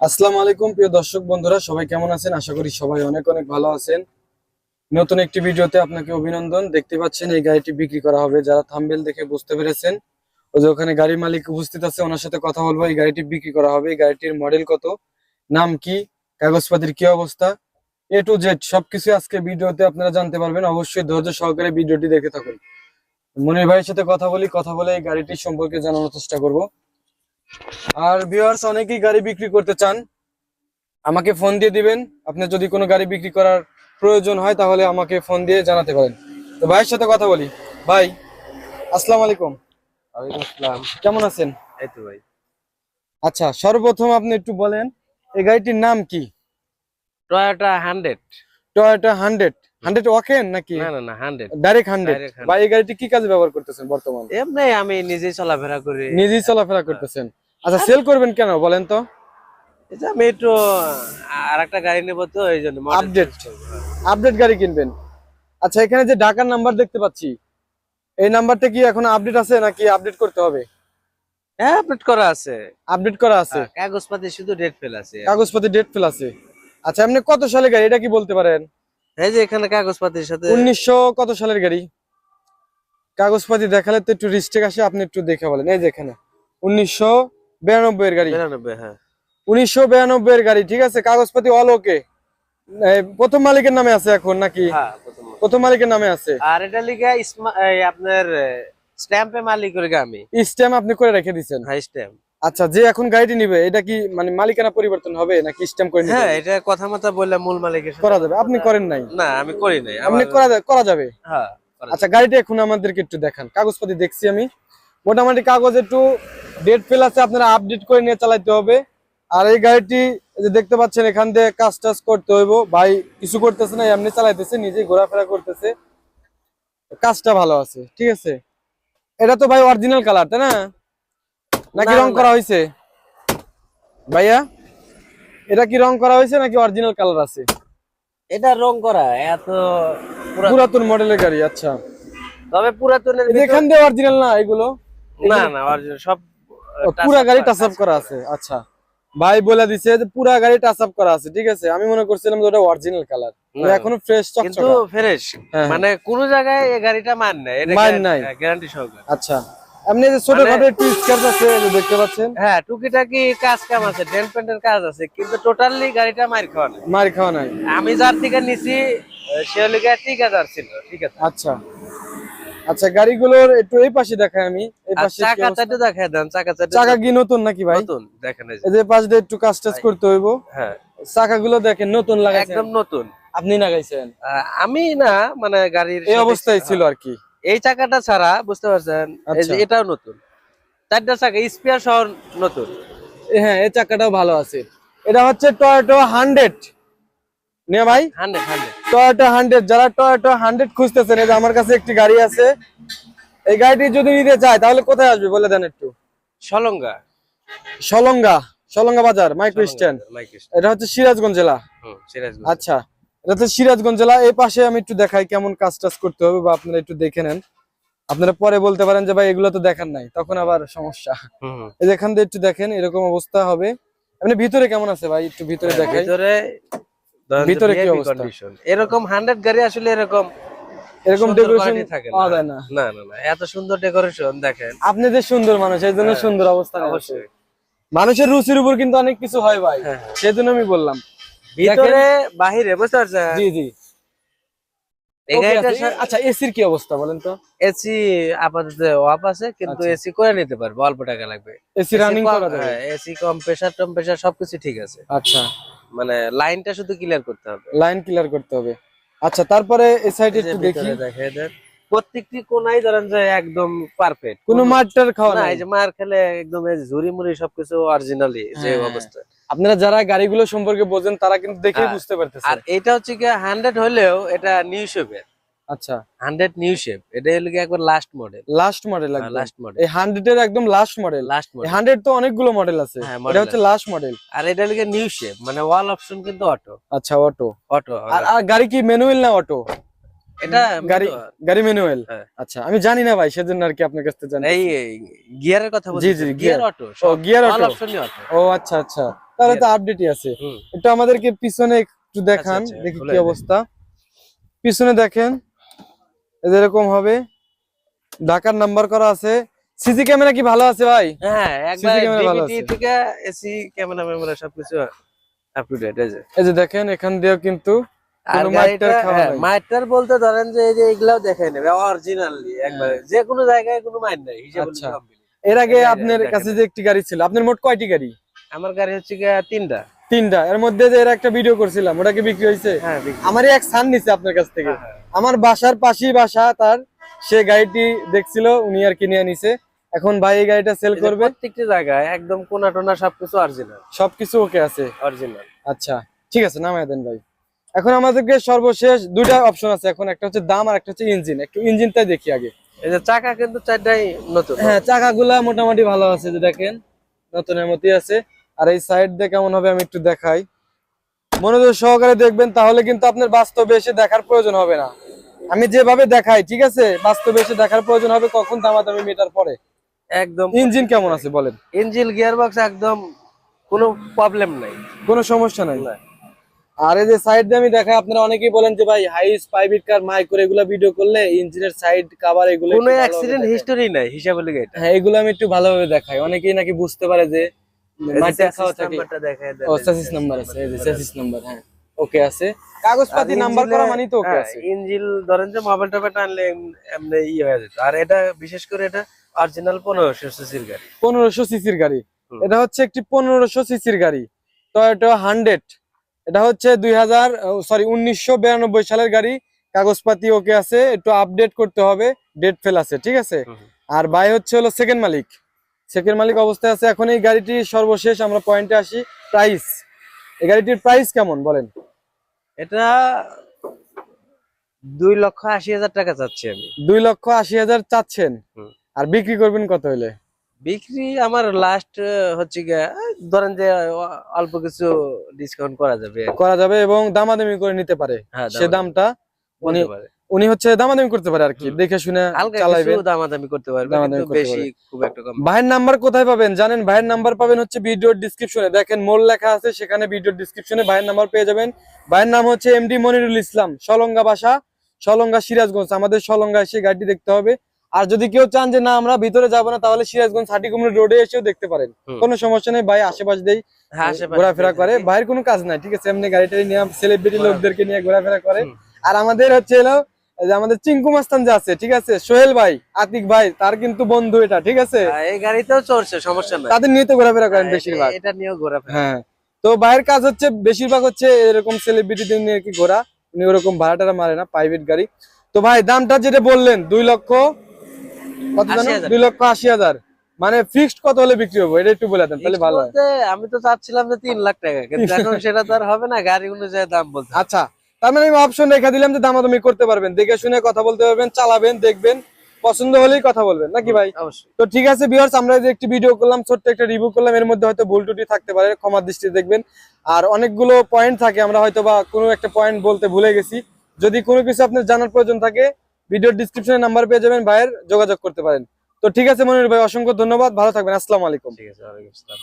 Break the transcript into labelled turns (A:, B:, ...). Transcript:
A: আসসালামু আলাইকুম, প্রিয় দর্শক বন্ধুরা, সবাই কেমন আছেন? আশা করি সবাই অনেক অনেক ভালো আছেন। নতুন একটি ভিডিওতে আপনাকে অভিনন্দন। দেখতে পাচ্ছেন, এই গাড়িটি বিক্রি করা হবে। যারা থাম্বেল দেখে বুঝতে পেরেছেন, ওই যে ওখানে গাড়ির মালিক উপস্থিত আছে, ওনার সাথে কথা বলব। এই গাড়িটি বিক্রি করা হবে। এই গাড়িটির মডেল কত? নাম কি? কাগজপাতির কি অবস্থা? এ টু জেড সবকিছু আজকে ভিডিওতে আপনারা জানতে পারবেন। অবশ্যই ধৈর্য সহকারে ভিডিওটি দেখে থাকুন। মনির ভাইয়ের সাথে কথা বলি, কথা বলে এই গাড়িটির সম্পর্কে জানানোর চেষ্টা করব। আর ভিউয়ার্স অনেকেই গাড়ি বিক্রি করতে চান আমাকে ফোন দিয়ে দিবেন। আপনি যদি কোনো গাড়ি বিক্রি করার প্রয়োজন হয় তাহলে আমাকে ফোন দিয়ে জানাতে পারেন। তো ভাইয়ের সাথে কথা বলি। ভাই আসসালামু আলাইকুম।
B: ওয়ালাইকুম আসসালাম।
A: কেমন আছেন?
B: এই তো ভাই।
A: আচ্ছা সর্বপ্রথম আপনি একটু বলেন এই গাড়িটির নাম কি?
B: Toyota hundred
A: Toyota hundred hundred ওয়াকেন নাকি?
B: না না না হান্ড্রেড
A: ডাইরেক্ট হান্ড্রেড বা এই গাড়িটি কি কাজে ব্যবহার করতেছেন বর্তমানে?
B: এমনি আমি নিজেই চলাফেরা করি।
A: নিজেই চলাফেরা করতেছেন। আচ্ছা সেল করবেন কেন বলেন তো?
B: এটা আমি একটু আর একটা গাড়ি নেব তো এই জন্য করব।
A: আপডেট গাড়ি কিনবেন। আচ্ছা এখানে যে ঢাকার নাম্বার দেখতে পাচ্ছি এই নাম্বারটা কি এখন আপডেট আছে নাকি আপডেট করতে হবে?
B: হ্যাঁ আপডেট করা আছে।
A: আপডেট করা আছে।
B: হ্যাঁ, কাগজপাতি শুধু ডেট ফেল আছে।
A: কাগজপাতি ডেট ফেল আছে। আচ্ছা আপনি কত সালের গাড়ি? এটা কি বলতে পারেন?
B: এই যে এখানে কাগজপাতির সাথে
A: উনিশশো কত সালের গাড়ি? কাগজপাতি দেখালে তো একটু রিস্টেক আসে আপনি একটু দেখে বলেন। এই যে এখানে উনিশশো বিরানব্বই এর গাড়ি।
B: বিরানব্বই হ্যাঁ।
A: উনিশশো বিরানব্বই এর গাড়ি ঠিক আছে? কাগজপাতি অল ওকে প্রথম মালিকের নামে আছে এখন নাকি?
B: হ্যাঁ প্রথম
A: মালিকের নামে আছে।
B: আর এটা লিখা আপনার স্ট্যাম্পে মালিক করে আমি।
A: স্ট্যাম্প আপনি করে রেখে দিচ্ছেন
B: হাই স্ট্যাম্প
A: আচ্ছা যে এখন গাড়িটি নিবে এটা কি মানে মালিকানা পরিবর্তন হবে নাকি স্ট্যাম্প করে
B: হ্যাঁ এটা কথা মতো বললে মূল মালিকের
A: করা যাবে। আপনি করেন নাই?
B: না আমি করি নাই।
A: আপনি করা যা- করা যাবে?
B: হ্যাঁ
A: আচ্ছা গাড়িটা এখন আমাদেরকে একটু দেখান। কাগজপাতি দেখছি আমি। মোটামুটি কাগজ একটু ডেট ফেল আছে আপনারা আপডেট করে নিয়ে চালাতে হবে। আর এই গাড়িটি যে দেখতে পাচ্ছেন এখান দিয়ে কাজ টাজ করতে হইব। ভাই কিছু করতেছে না এমনি চালাইতেছে নিজেই ঘোরাফেরা করতেছে। কাজটা ভালো আছে ঠিক আছে? এটা তো ভাই অরিজিনাল কালার তাই না? নাকি রং করা হয়েছে ভাইয়া এটা কি রং করা হয়েছে নাকি অরিজিনাল কালার আছে?
B: এটা রং করা এত
A: পুরাতন মডেলের গাড়ি আচ্ছা।
B: তবে পুরাতনের
A: এখান দিয়ে অরিজিনাল না এগুলো?
B: না না original সব
A: পুরা গাড়ি টাচ আপ করা আছে আচ্ছা। ভাই বলে দিছে যে পুরা গাড়ি টাচ আপ করা আছে ঠিক আছে? আমি মনে করছিলাম যে ওটা অরিজিনাল কালার
B: না।
A: এখনও ফ্রেশ চকচকে।
B: কিন্তু ফ্রেশ
A: হ্যাঁ।
B: মানে কোন জায়গায় এই গাড়িটা মান নাই এটা
A: মান নাই।
B: গ্যারান্টি সহকারে।
A: আচ্ছা। আপনি যে ছোট একটু স্ক্র্যাচ আছে দেখতে পাচ্ছেন?
B: হ্যাঁ টুকিটাকি কাজ কাম আছে ডেন পেন্টের কাজ আছে কিন্তু টোটালি গাড়িটা মার খাওয়া নাই।
A: মার খাওয়া নাই।
B: আমি যার থেকে নিছি সে লিগে ঠিক আছে ছিল ঠিক আছে।
A: আচ্ছা। আচ্ছা গাড়িগুলোর একটু এই পাশে দেখাই আমি এই পাশে
B: চাকা
A: অবস্থা?
B: দেখায় দেন চাকা চারটে
A: চাকা কি নতুন নাকি ভাই?
B: নতুন দেখেন এই যে।
A: পাশ দিয়ে একটু কাজ টাজ করতে হইব।
B: হ্যাঁ।
A: চাকাগুলো দেখেন নতুন লাগাইছেন।
B: একদম নতুন।
A: আপনি লাগাইছেন?
B: আমি না মানে গাড়ির
A: এই অবস্থায় ছিল আর কি।
B: এই চাকাটা ছাড়া বুঝতে পারছেন?
A: আচ্ছা।
B: এটাও নতুন। চারটা চাকা স্পেয়ার সহ নতুন।
A: হ্যাঁ এই চাকাটাও ভালো আছে। এটা হচ্ছে টয়োটো হান্ড্রেড নে ভাই?
B: হান্ড্রেড হান্ড্রেড
A: টয়োটো হান্ড্রেড যারা টয়োটো হান্ড্রেড খুঁজতেছেন এই যে আমার কাছে একটি গাড়ি আছে। এই গাড়িটি যদি নিতে চায় তাহলে কোথায় আসবে বলে দেন একটু?
B: সলঙ্গা।
A: সলঙ্গা সলঙ্গা বাজার মাইক্রো স্ট্যান্ড। এটা হচ্ছে সিরাজগঞ্জ জেলা। আচ্ছা। এটা হচ্ছে সিরাজগঞ্জ জেলা এই পাশে আমি একটু দেখাই কেমন কাজ টাজ করতে হবে বা আপনারা একটু দেখে নেন। আপনারা পরে বলতে পারেন যে ভাই এগুলো তো দেখার নাই। তখন আবার সমস্যা। এখান দিয়ে একটু দেখেন এরকম অবস্থা হবে। এমনি ভিতরে কেমন আছে ভাই? একটু ভিতরে দেখাই।
B: ভিতরে
A: ভিতরে কি অবস্থা?
B: এরকম হান্ড্রেড গাড়ি আসলে এরকম
A: এরকম ডেকোরেশন
B: থাকে না।
A: না।
B: না এত সুন্দর ডেকোরেশন দেখেন।
A: আপনি যে সুন্দর মানুষ এই জন্য
B: হ্যাঁ,
A: সুন্দর অবস্থা
B: অবশ্যই।
A: মানুষের রুচির উপর কিন্তু অনেক কিছু হয় ভাই।
B: হ্যাঁ, হ্যাঁ।
A: সেজন্য আমি বললাম।
B: ভিতরে বাহিরে বুঝতে পারছেন?
A: জি জি। আচ্ছা এসির কি অবস্থা বলেন তো?
B: এসি আপাতত অফ আছে কিন্তু
A: আচ্ছা।
B: এসি করে নিতে পারব অল্প টাকা লাগবে।
A: এসি রানিং করা যাবে?
B: এসি কম প্রেসার টম প্রেসার সবকিছু ঠিক আছে।
A: আচ্ছা।
B: মানে লাইনটা শুধু ক্লিয়ার করতে হবে।
A: লাইন ক্লিয়ার করতে হবে। আচ্ছা তারপরে এই সাইডে একটু দেখি।
B: প্রত্যেকটি কোনাই ধরেন যে একদম পারফেক্ট
A: কোনো মাঠটার খাওয়া
B: না
A: নাই?
B: এই যে মার খেলে একদম ঝুরি মুড়ি সবকিছু অরিজিনালি যে
A: হ্যাঁ।
B: অবস্থা।
A: আপনারা যারা গাড়িগুলো সম্পর্কে বোঝেন তারা কিন্তু দেখেই
B: হ্যাঁ।
A: বুঝতে পারতেছে।
B: আর এটা হচ্ছে কি হান্ড্রেড হলেও এটা নিউ শেপের
A: আচ্ছা।
B: হান্ড্রেড নিউ শেপ এটা হলো কি একবার লাস্ট মডেল
A: লাস্ট মডেল একদম।
B: লাস্ট মডেল
A: এই হান্ড্রেড এর একদম last model
B: last model
A: hundred তো অনেকগুলো মডেল আছে।
B: হ্যাঁ,
A: এটা হচ্ছে লাস্ট মডেল
B: আর এটা হলো নিউ শেপ মানে ওয়াল অপশন কিন্তু অটো
A: আচ্ছা অটো
B: অটো
A: আর গাড়ি কি ম্যানুয়াল না অটো
B: এটা
A: গাড়ি গাড়ি ম্যানুয়াল। আচ্ছা আমি জানি না ভাই সেজন্য আর কি আপনার কাছ থেকে জানি
B: এই গিয়ারের কথা বলছি
A: জি, জি,
B: গিয়ার অটো
A: ও গিয়ার অটো ও আচ্ছা আচ্ছা। তাহলে তো আপডেটই আছে। একটু আমাদেরকে পিছনে একটু দেখান
B: আচ্ছা,
A: দেখি কি অবস্থা। পিছনে দেখেন এরকম হবে। ঢাকার নাম্বার করা আছে। সিসি ক্যামেরা কি ভালো আছে ভাই?
B: হ্যাঁ একবার ডিভিডি। থেকে এসি ক্যামেরা সবকিছু আপ টু ডেট এই যে
A: দেখেন এখান দিয়েও কিন্তু
B: আর
A: মাইটার
B: হ্যাঁ। মাইটার বলতে ধরেন যে এই যে এগুলাও দেখে নেবে অরিজিনালি একবারে। যে কোনো জায়গায় কোনো মাইন নাই হিসাব।
A: আচ্ছা। এর আগে আপনার কাছে যে একটি গাড়ি ছিল আপনার মোট কয়টি গাড়ি?
B: আমার গাড়ি হচ্ছে তিনটা।
A: তিনটা। এর মধ্যে যে এর একটা ভিডিও করছিলাম ওটা কি বিক্রি হয়েছে?
B: হ্যাঁ বিক্রি।
A: আমারই এক সান নিছে আপনার কাছ থেকে।
B: হ্যাঁ,
A: আমার বাসার পাশেই বাসা তার সে গাড়িটি দেখছিল উনি আর কিনে নিছে। এখন ভাই এই গাড়িটা সেল করবে।
B: প্রত্যেকটি জায়গায় একদম কোনা টোনা সবকিছু অরিজিনাল
A: সবকিছু ওকে আছে।
B: অরিজিনাল
A: আচ্ছা ঠিক আছে নামায় দেন ভাই। এখন আমাদেরকে সর্বশেষ দুইটা অপশন আছে। এখন একটা হচ্ছে দাম আর একটা হচ্ছে ইঞ্জিন একটু ইঞ্জিনটাই দেখি আগে।
B: এই যে চাকা কিন্তু চারটাই নতুন।
A: হ্যাঁ চাকাগুলা মোটামুটি ভালো আছে যে দেখেন নতুনের মতোই আছে। আর এই সাইড দিয়ে কেমন হবে আমি একটু দেখাই। মনোযোগ সহকারে দেখবেন তাহলে কিন্তু আপনার বাস্তবে এসে দেখার প্রয়োজন হবে না। আমি যেভাবে দেখাই ঠিক আছে? বাস্তবে এসে দেখার প্রয়োজন হবে কখন দামাদামি মিটার পরে।
B: একদম।
A: ইঞ্জিন কেমন আছে বলেন?
B: ইঞ্জিন গিয়ার বক্স একদম কোনো প্রবলেম নাই।
A: কোনো সমস্যা নাই।
B: না।
A: আর এই যে সাইড আমি দেখাই আপনারা অনেকেই বলেন যে ভাই হাইস প্রাইভেট কার মাইক্রো এগুলা ভিডিও করলে ইঞ্জিনের সাইড কভার এগুলো
B: কোনো অ্যাক্সিডেন্ট। হিস্টোরি নাই হিসাবে লেগে এটা।
A: হ্যাঁ এগুলো আমি একটু ভালোভাবে দেখাই। অনেকেই নাকি বুঝতে পারে যে মাটি খাওয়া থাকে।
B: নাম্বারটা দেখায় দেন
A: ও স্যাসিস নাম্বার আছে এই যে স্যাসিস নাম্বার হ্যাঁ। ওকে আছে। কাগজপাতি নাম্বার করা মানে তো ওকে আছে।
B: ইঞ্জিল ধরেন যে মোবাইল টোবাইল আনলে এমনি ই হয়ে যেত। আর এটা বিশেষ করে এটা অরিজিনাল পনেরোশো সিসির গাড়ি।
A: পনেরোশো সিসির গাড়ি। এটা হচ্ছে একটি পনেরোশো সিসির গাড়ি। টয়োটা হান্ড্রেড এটা হচ্ছে দুই হাজার সরি উনিশশো বিরানব্বই সালের গাড়ি কাগজপাতি ওকে আছে একটু আপডেট করতে হবে ডেট ফেল আছে ঠিক আছে? আর বাই হচ্ছে হলো সেকেন্ড মালিক। সেকেন্ড মালিক অবস্থায় আছে এখন এই গাড়িটি সর্বশেষ আমরা পয়েন্টে আসি প্রাইস এই গাড়িটির প্রাইস কেমন বলেন?
B: এটা দুই লক্ষ আশি হাজার টাকা চাচ্ছি আমি।
A: দুই লক্ষ আশি হাজার চাচ্ছেন। আর বিক্রি করবেন কত হইলে?
B: বিক্রি আমার লাস্ট হচ্ছে গিয়া ধরেন যে অল্প কিছু ডিসকাউন্ট করা যাবে
A: করা যাবে এবং দামাদামি করে নিতে পারে।
B: হ্যাঁ
A: সে দামটা উনি উনি হচ্ছে দামাদামি করতে পারে আর কি। দেখে শুনে
B: কিছু দামাদামি করতে পারবে বেশি খুব একটা কম
A: ভাইয়ের নাম্বার কোথায় পাবেন জানেন? ভাইয়ের নাম্বার পাবেন হচ্ছে ভিডিওর ডিসক্রিপশনে দেখেন মোল লেখা আছে সেখানে ভিডিওর ডিসক্রিপশনে ভাইয়ের নাম্বার পেয়ে যাবেন। ভাইয়ের নাম হচ্ছে এমডি মনিরুল ইসলাম সলঙ্গা বাসা সলঙ্গা সিরাজগঞ্জ। আমাদের সলঙ্গা এসে গাড়িটি দেখতে হবে। আর যদি কেউ চান যে না আমরা ভিতরে যাব না তাহলে সিরাজগঞ্জ হাটিকুমড়ি রোডে এসেও দেখতে পারেন। কোনো সমস্যা নেই ভাই আশেপাশ দেই
B: হ্যাঁ,
A: ঘোরাফেরা করে। ভাইয়ের কোনো কাজ নাই ঠিক আছে? এমনি গাড়িটা নিয়ে সেলিব্রিটি। লোকদেরকে নিয়ে ঘোরাফেরা করে। আর আমাদের হচ্ছে এলো যে আমাদের চিঙ্কু মাস্তান যে আছে ঠিক আছে? সোহেল ভাই আতিক ভাই তার কিন্তু বন্ধু এটা ঠিক আছে?
B: হ্যাঁ, এই গাড়িতেও চড়ছে সমস্যা নাই।
A: তাদের নিয়ে তো ঘোরাফেরা করেন
B: হ্যাঁ,
A: বেশিরভাগ।
B: এটা নিয়েও ঘোরাফেরা।
A: হ্যাঁ। তো ভাইয়ের কাজ হচ্ছে বেশিরভাগ হচ্ছে এরকম সেলিব্রিটিদের নিয়ে কি ঘোরা। উনি ওরকম ভাড়াটারা মারে না প্রাইভেট গাড়ি। তো ভাই দামটা যেটা বললেন দুই লক্ষ কত জানো?
B: 80,000
A: দুই লক্ষ আশি হাজার। মানে ফিক্সড কত হলে বিক্রি হব? এটা একটু বলে দেন তাহলে ভালো হয়।
B: আমি তো চাচ্ছিলাম যে তিন লাখ টাকা কিন্তু এখন সেটা তো আর হবে না গাড়ি অনুযায়ী দাম বলতে
A: আচ্ছা তার মানে আমি অপশন রেখে দিলাম যে দামাদামি করতে পারবেন। দেখে শুনে কথা বলতে পারবেন চালাবেন দেখবেন পছন্দ হলেই কথা বলবেন নাকি ভাই? তো ঠিক আছে ভিউয়ার্স আমরা যে একটি ভিডিও করলাম ছোট্ট একটা রিভিউ করলাম এর মধ্যে হয়তো ভুল টুটি থাকতে পারে ক্ষমার দৃষ্টিতে দেখবেন। আর অনেকগুলো পয়েন্ট থাকে আমরা হয়তো বা কোনো একটা পয়েন্ট বলতে ভুলে গেছি। যদি কোনো কিছু আপনার জানার প্রয়োজন থাকে ভিডিওর ডিসক্রিপশনে নাম্বার পেয়ে যাবেন, ভাইয়ের যোগাযোগ করতে পারেন। তো ঠিক আছে, মনির ভাই, অসংখ্য ধন্যবাদ, ভালো থাকবেন, আসসালামু আলাইকুম।
B: ঠিক আছে, ওয়ালাইকুম আসসালাম।